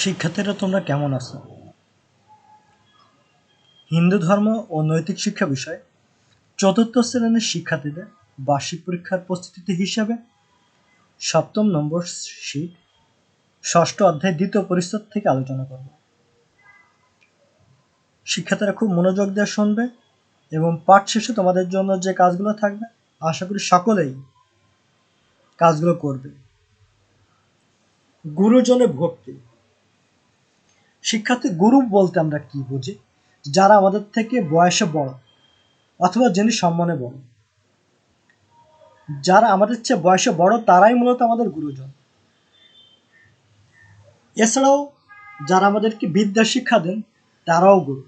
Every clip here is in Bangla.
শিক্ষার্থীরা তোমরা কেমন আছো? হিন্দু ধর্ম ও নৈতিক শিক্ষা বিষয়ে চতুর্থ শ্রেণির শিক্ষার্থীদের বার্ষিক পরীক্ষার প্রস্তুতি হিসাবে সপ্তম নম্বর শীট ষষ্ঠ অধ্যায় দ্বিতীয় পরিচ্ছদ থেকে আলোচনা করব। শিক্ষার্থীরা খুব মনোযোগ দিয়ে শুনবে এবং পাঠ শেষে তোমাদের জন্য যে কাজগুলো থাকবে, আশা করি সকলেই কাজগুলো করবে। গুরুজনে ভক্তি। শিক্ষার্থী গুরু বলতে আমরা কি বুঝি? যারা আমাদের থেকে বয়সে বড় অথবা যিনি সম্মানে বড়। যারা আমাদের চেয়ে বয়সে বড়, তারাই মূলত আমাদের গুরুজন। এছাড়াও যারা আমাদেরকে বিদ্যা শিক্ষা দেন, তারাও গুরু।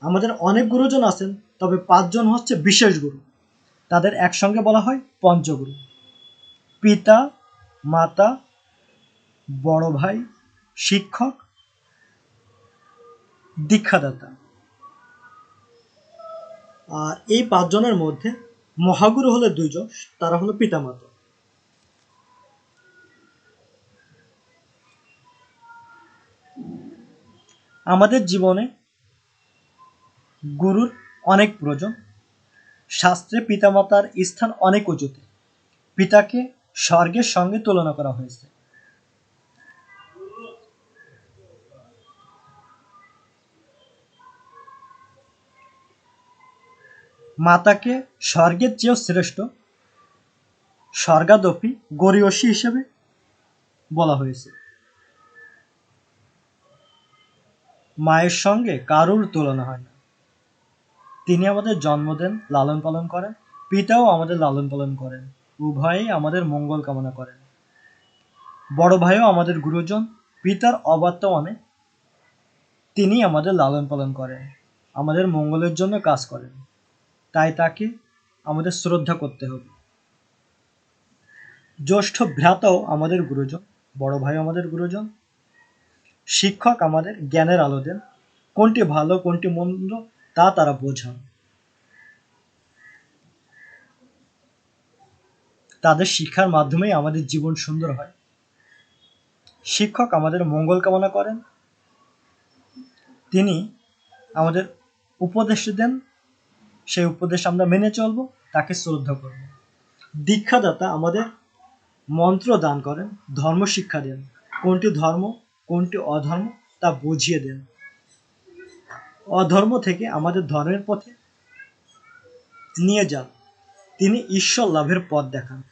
আমাদের অনেক গুরুজন আছেন, তবে পাঁচজন হচ্ছে বিশেষ গুরু। তাদের একসঙ্গে বলা হয় পঞ্চগুরু। পিতা, মাতা বড় ভাই, শিক্ষক, দীক্ষাদাতা। আর এই পাঁচজনের মধ্যে মহাগুরু হলো দুইজন তারা হলো পিতামাতা। আমাদের জীবনে গুরুর অনেক প্রয়োজন। শাস্ত্রে পিতামাতার স্থান অনেক উঁচুতে। পিতাকে স্বর্গের সঙ্গে তুলনা করা হয়েছে। মাতাকে স্বর্গের চেয়েও শ্রেষ্ঠ, স্বর্গাদপি গরিয়সী হিসেবে বলা হয়েছে। মায়ের সঙ্গে কারুর তুলনা হয় না। তিনি আমাদের জন্ম দেন, লালন পালন করেন, পিতাও আমাদের লালন পালন করেন, উভয়েই আমাদের মঙ্গল কামনা করেন। বড় ভাইও আমাদের গুরুজন, পিতার অবর্তমানে তিনি আমাদের লালন পালন করেন, আমাদের মঙ্গলের জন্য কাজ করেন। তাই তাকে আমাদের শ্রদ্ধা করতে হবে। জ্যৈষ্ঠ ভ্রাতাও আমাদের গুরুজন, বড় ভাই আমাদের গুরুজন, শিক্ষক আমাদের জ্ঞানের আলো দেন, কোনটি ভালো, কোনটি মন্দ তা তারা বোঝান। তাদের শিক্ষার মাধ্যমেই আমাদের জীবন সুন্দর হয়। শিক্ষক আমাদের মঙ্গল কামনা করেন। তিনি আমাদের উপদেশ দেন সেই উপদেশ আমরা মেনে চলব, তাকে শ্রদ্ধা করব। দীক্ষাদাতা আমাদের মন্ত্র দান করেন, ধর্ম শিক্ষা দেন। কোনটি ধর্ম, কোনটি অধর্ম, তা বুঝিয়ে দেন। অধর্ম থেকে আমাদের ধর্মের পথে নিয়ে যান। তিনি ঈশ্বর লাভের পথ দেখান।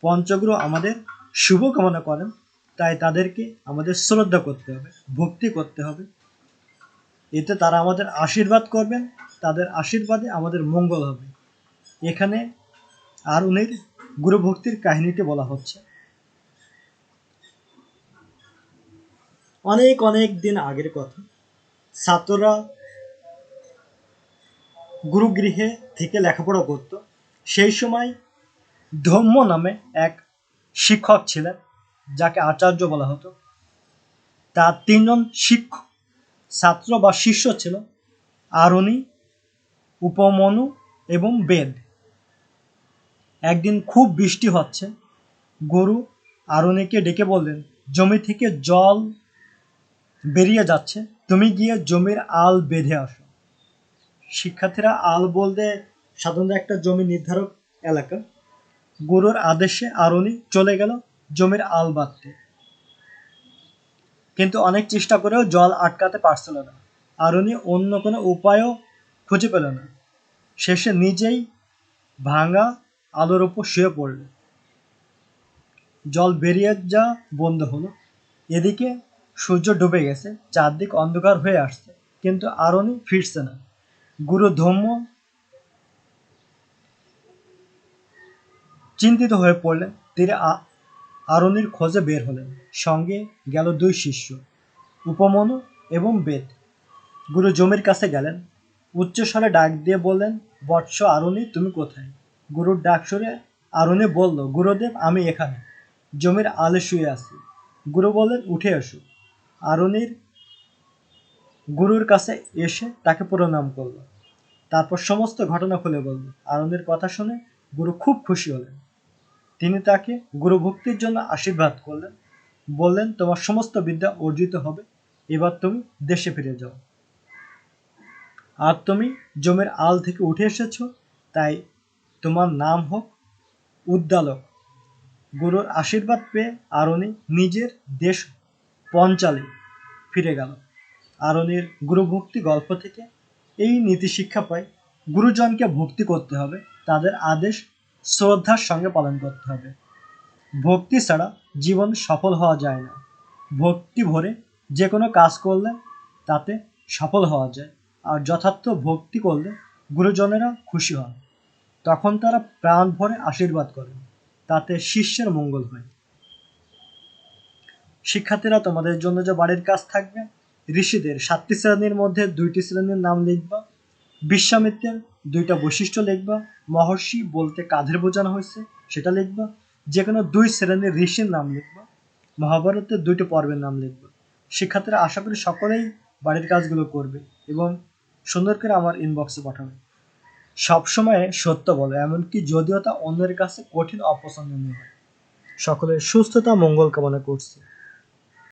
পঞ্চগুরু আমাদের শুভ কামনা করেন, তাই তাদেরকে আমাদের শ্রদ্ধা করতে হবে, ভক্তি করতে হবে। এতে তারা আমাদের আশীর্বাদ করবেন তাদের আশীর্বাদে আমাদের মঙ্গল হবে। এখানে আরুণের গুরু ভক্তির কাহিনীটি বলা হচ্ছে। অনেক অনেক দিন আগের কথা। ছাত্ররা গুরুগৃহে থেকে লেখাপড়া করত। সেই সময় ধম্ম নামে এক শিক্ষক ছিলেন, যাকে আচার্য বলা হতো। তার তিনজন শিক্ষক, ছাত্র বা শিষ্য ছিল আরণি উপমনু এবং বেদ। একদিন খুব বৃষ্টি হচ্ছে। গরু আরণিকে ডেকে বললেন, জমি থেকে জল বেরিয়ে যাচ্ছে। তুমি গিয়ে জমির আল বেঁধে আসো। শিক্ষার্থীরা আল বলতে সাধারণত একটা জমি নির্ধারক এলাকা। গুরুর আদেশে আরণি চলে গেল জমির আল বাঁধতে। কিন্তু অনেক চেষ্টা করেও জল আটকাতে পারছিল না। আরণি অন্য কোনো উপায়ও খুঁজে পেল না। শেষে নিজেই ভাঙা আলোর ওপর শুয়ে পড়ল। জল বেরিয়ে যা বন্ধ হলো। এদিকে সূর্য ডুবে গেছে, চারদিক অন্ধকার হয়ে আসছে, কিন্তু আরণি ফিরছে না। গুরু ধম্ম চিন্তিত হয়ে পড়লেন তিনি আরণির খোঁজে বের হলেন। সঙ্গে গেল দুই শিষ্য, উপমনু এবং বেদ। গুরু জমির কাছে গেলেন। উচ্চস্বরে ডাক দিয়ে বললেন, বৎস আরণি, তুমি কোথায়? গুরুর ডাক সরে আরণি বলল, গুরুদেব, আমি এখানে। জমির আলে শুয়ে আছি। গুরু বললেন, উঠে এসো। আরণির গুরুর কাছে এসে তাকে প্রণাম করল। তারপর সমস্ত ঘটনা খুলে বলল। আরণির কথা শুনে গুরু খুব খুশি হলেন। তিনি তাকে গুরু ভক্তির জন্য আশীর্বাদ করলেন। বললেন, তোমার সমস্ত বিদ্যা অর্জিত হবে। এবার তুমি দেশে ফিরে যাও। আর তুমি জমের আল থেকে উঠে এসেছ, তাই তোমার নাম হোক উদ্দালক। গুরুর আশীর্বাদ পেয়ে আরণি নিজের দেশ পঞ্চালে ফিরে গেল। আরণির গুরুভক্তি গল্প থেকে এই নীতি শিক্ষা পাই গুরুজনকে ভক্তি করতে হবে, তাদের আদেশ শ্রদ্ধার সঙ্গে পালন করতে হবে। ভক্তি ছাড়া জীবন সফল হওয়া যায় না। ভক্তি ভরে যে কোনো কাজ করলে তাতে সফল হওয়া যায়। যথার্থ ভক্তি করলে গুরুজনেরা খুশি হন। তখন তারা প্রাণ ভরে আশীর্বাদ করেন তাতে শিষ্যের মঙ্গল হয়। শিক্ষার্থীরা, তোমাদের জন্য যে বাড়ির কাজ থাকবে, ঋষিদের সাতটি শ্রেণির মধ্যে দুইটি শ্রেণির নাম লিখবা। বিশ্বামিত্রের দুইটা বৈশিষ্ট্য লিখবা। মহর্ষি বলতে কাঁধের বোঝানো হয়েছে, সেটা লিখবা। যে কোনো দুই শ্রেণির ঋষির নাম লিখবা। মহাভারতের দুইটি পর্বের নাম লিখবা। শিক্ষার্থীরা আশা করি সকলেই বাড়ির কাজগুলো করবে এবং সুন্দর করে আমার ইনবক্সে পাঠাবে। সবসময় সত্য বলো, এমনকি যদিও তা অন্যের কাছে কঠিন অপছন্দনীয় হয়। সকলের সুস্থতা মঙ্গল কামনা করছি।